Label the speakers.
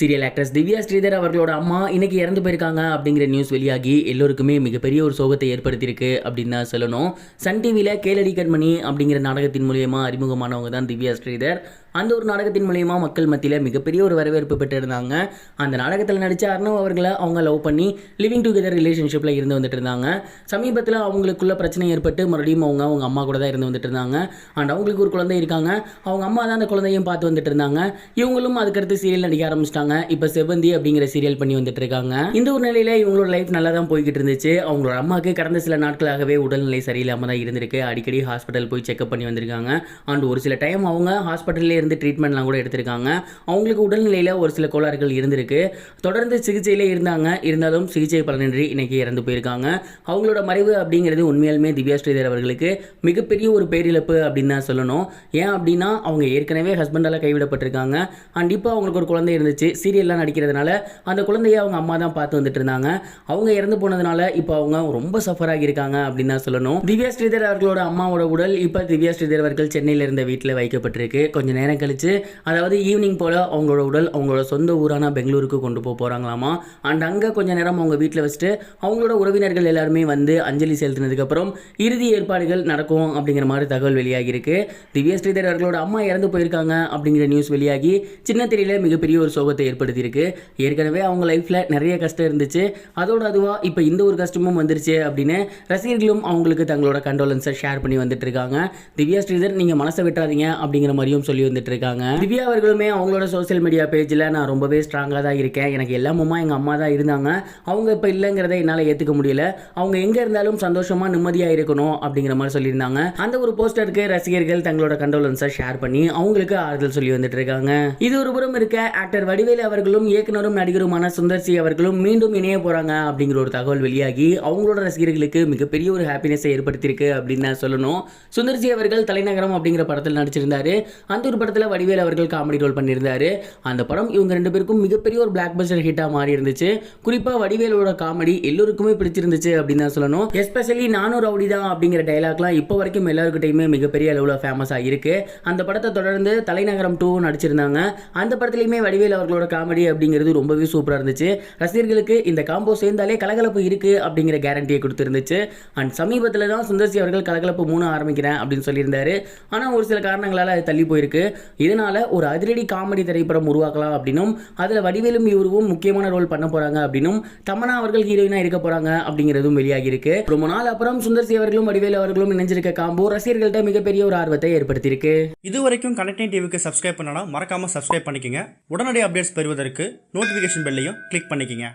Speaker 1: Serial actress Divya Sridhar அவர்களோட அம்மா இன்னைக்கு இறந்து போயிருக்காங்க அப்படிங்கிற நியூஸ் வெளியாகி எல்லோருக்குமே மிகப்பெரிய ஒரு சோகத்தை ஏற்படுத்தியிருக்கு அப்படின்னு தான் சொல்லணும். சன் டிவியில் கேளடி கண்மணி அப்படிங்கிற நாடகத்தின் மூலியமாக அறிமுகமானவங்க தான் திவ்யா ஸ்ரீதர். அந்த ஒரு நாடகத்தின் மூலயமா மக்கள் மத்தியில் மிகப்பெரிய ஒரு வரவேற்பு பெற்றிருந்தாங்க. அந்த நாடகத்தில் நடித்த அர்ணவ் அவர்களை அவங்க லவ் பண்ணி லிவிங் டுகெதர் ரிலேஷன்ஷிப்பில் இருந்து வந்துட்டு இருந்தாங்க. சமீபத்தில் அவங்களுக்குள்ள பிரச்சனை ஏற்பட்டு மறுபடியும் அவங்க அவங்க அம்மா கூட தான் இருந்து வந்துட்டு இருந்தாங்க. அண்ட் அவங்களுக்கு ஒரு குழந்தை இருக்காங்க. அவங்க அம்மா தான் அந்த குழந்தையும் பார்த்து வந்துட்டு இருந்தாங்க. இவங்களும் அதுக்கடுத்து சீரியல் நடிக்க ஆரம்பிச்சிட்டாங்க. இப்போ செவந்தி அப்படிங்கிற சீரியல் பண்ணி வந்துட்டு இருக்காங்க. இந்த ஒரு நிலையில் இவங்களோட லைஃப் நல்லா தான் போய்கிட்டு இருந்துச்சு. அவங்களோட அம்மாவுக்கு கடந்த சில நாட்களாகவே உடல்நிலை சரியில்லாமல் தான் இருந்திருக்கு. அடிக்கடி ஹாஸ்பிட்டல் போய் செக்அப் பண்ணி வந்திருக்காங்க. அண்ட் ஒரு சில டைம் அவங்க ஹாஸ்பிட்டல்லே இருந்து ட்ரீட்மெண்ட்லாம் கூட எடுத்திருக்காங்க. அவங்களுக்கு உடல்நிலையில் ஒரு சில கோளாறுகள் இருந்திருக்கு. தொடர்ந்து சிகிச்சையிலே இருந்தாங்க. இருந்தாலும் சிகிச்சை பலனின்றி இன்றைக்கி இறந்து போயிருக்காங்க. அவங்களோட மறைவு அப்படிங்கிறது உண்மையாலுமே திவ்யா ஸ்ரீதர் அவர்களுக்கு மிகப்பெரிய ஒரு பேரிழப்பு அப்படின்னு தான் சொல்லணும். ஏன் அப்படின்னா அவங்க ஏற்கனவே ஹஸ்பண்டால் கைவிடப்பட்டிருக்காங்க. அண்ட் இப்போ அவங்களுக்கு ஒரு குழந்தை இருந்துச்சு. சீரியல்லாம் நடிக்கிறதுனால அந்த குழந்தைய அவங்க அம்மா தான் பார்த்து வந்துட்டு இருந்தாங்க. அவங்க இறந்து போனதுனால இப்போ அவங்க ரொம்ப சஃபர் ஆகியிருக்காங்க அப்படின்னு தான் சொல்லணும். திவ்யா ஸ்ரீதர் அவர்களோட அம்மாவோட உடல் இப்போ திவ்யா ஸ்ரீதர் அவர்கள் சென்னையில் இருந்த வீட்டில் வைக்கப்பட்டிருக்கு. கொஞ்சம் நேரம் கழிச்சு அதாவது ஈவினிங் போல் அவங்களோட உடல் அவங்களோட சொந்த ஊரான பெங்களூருக்கு கொண்டு போக போகிறாங்களாமா அண்ட் அங்கே கொஞ்ச நேரம் அவங்க வீட்டில் வச்சுட்டு அவங்களோட உறவினர்கள் எல்லாருமே வந்து அஞ்சலி செலுத்தினதுக்கப்புறம் இறுதி ஏற்பாடுகள் நடக்கும் அப்படிங்கிற மாதிரி தகவல் வெளியாகி இருக்கு திவ்யா ஸ்ரீதர் அவர்களோட அம்மா இறந்து போயிருக்காங்க அப்படிங்கிற நியூஸ் வெளியாகி சின்ன தெரியல மிகப்பெரிய ஒரு சோகத்தை ஏற்படுத்தியிருக்கு. ஏற்கனவே அவங்க லைஃப்பில் நிறைய கஷ்டம் இருந்துச்சு. அதோட அதுவாக இப்போ இந்த ஒரு கஷ்டமும் வந்துருச்சு அப்படின்னு ரசிகர்களும் அவங்களுக்கு தங்களோட கண்டோலன்ஸை ஷேர் பண்ணி வந்துட்டு இருக்காங்க. திவ்யா ஸ்ரீதர் நீங்கள் மனசை விட்டுறாதீங்க அப்படிங்கிற மாதிரியும் சொல்லி வந்து இருந்துட்டு இருக்காங்க திவ்யா அவர்களுமே அவங்களோட சோசியல் மீடியா பேஜில் நான் ரொம்பவே ஸ்ட்ராங்காக தான் இருக்கேன். எனக்கு எல்லாமுமா எங்கள் அம்மா தான் இருந்தாங்க. அவங்க இப்போ இல்லைங்கிறத என்னால் ஏற்றுக்க முடியல. அவங்க எங்கே இருந்தாலும் சந்தோஷமாக நிம்மதியாக இருக்கணும் அப்படிங்கிற மாதிரி சொல்லியிருந்தாங்க. அந்த ஒரு போஸ்டருக்கு ரசிகர்கள் தங்களோட கண்டோலன்ஸை ஷேர் பண்ணி அவங்களுக்கு ஆறுதல் சொல்லி வந்துட்டு இருக்காங்க இது ஒரு புறம் இருக்க ஆக்டர் வடிவேலு அவர்களும் இயக்குனரும் நடிகருமான சுந்தர் சி அவர்களும் மீண்டும் இணைய போறாங்க அப்படிங்கிற ஒரு தகவல் வெளியாகி அவங்களோட ரசிகர்களுக்கு மிகப்பெரிய ஒரு ஹாப்பினஸை ஏற்படுத்தியிருக்கு அப்படின்னு தான் சொல்லணும். சுந்தர் சி அவர்கள் தலைநகரம் அப்படிங்கிற படத்தில் நடிச்சிருந்தாரு. அந்த ஒரு படத்தில் வடிவேலு அவர்கள் காமெடி ரோல் பண்ணியிருந்தார். அந்த படம் இவங்க ரெண்டு பேருக்கும் மிகப்பெரிய ஒரு பிளாக் பஸ்டர் ஹிட்டாக மாறி இருந்துச்சு. குறிப்பாக வடிவேலோட காமெடி எல்லோருக்குமே பிடிச்சிருந்துச்சு அப்படின்னு தான் சொல்லணும். எஸ்பெஷலி நானும் ரவுடி தான் அப்படிங்கிற டைலாக்லாம் இப்போ வரைக்கும் எல்லாருக்கிட்டையுமே மிகப்பெரிய அளவில் ஃபேமஸாக இருக்கு. அந்த படத்தை தொடர்ந்து தலைநகரம் டூ நடிச்சிருந்தாங்க. அந்த படத்துலையுமே வடிவேல் அவர்களோட காமெடி அப்படிங்கிறது ரொம்பவே சூப்பராக இருந்துச்சு. ரசிகர்களுக்கு இந்த காம்போ சேர்ந்தாலே கலகலப்பு இருக்குது அப்படிங்கிற கேரண்டியை கொடுத்துருந்துச்சு. அண்ட் சமீபத்தில் தான் சுந்தர்சி அவர்கள் கலகலப்பு மூணு ஆரம்பிக்கிறேன் அப்படின்னு சொல்லியிருந்தாரு. ஆனால் ஒரு சில காரணங்களால் அது தள்ளி போயிருக்கு. இதனால ஒரு அதிரடி காமெடி திரைப்படம் உருவாக்கலாம் அப்படின்னும் அதில் வடிவேலும் இவருவும் முக்கியமான ரோல் பண்ண போறாங்க அப்படின்னும் தமனா அவர்கள் ஹீரோயினா இருக்க போறாங்க அப்படிங்கிறதும் வெளியாகியிருக்கு. ரொம்ப நாள் அப்புறம் சுந்தர்சி அவர்களும் வடிவேலு அவர்களும் இணைஞ்சிருக்க காம்போ ரசிகர்கள்ட்ட மிகப்பெரிய ஒரு ஆர்வத்தை ஏற்படுத்தியிருக்கு.
Speaker 2: இதுவரைக்கும் கனெக்டிங் டிவிக்கு சப்ஸ்கிரைப் பண்ணனா மறக்காமல் சப்ஸ்கிரைப் பண்ணிக்கங்க. உடனடி அப்டேட்ஸ் பெறுவதற்கு நோட்டிஃபிகேஷன் பெல்லையும் கிளிக் பண்ணிக்கங்க.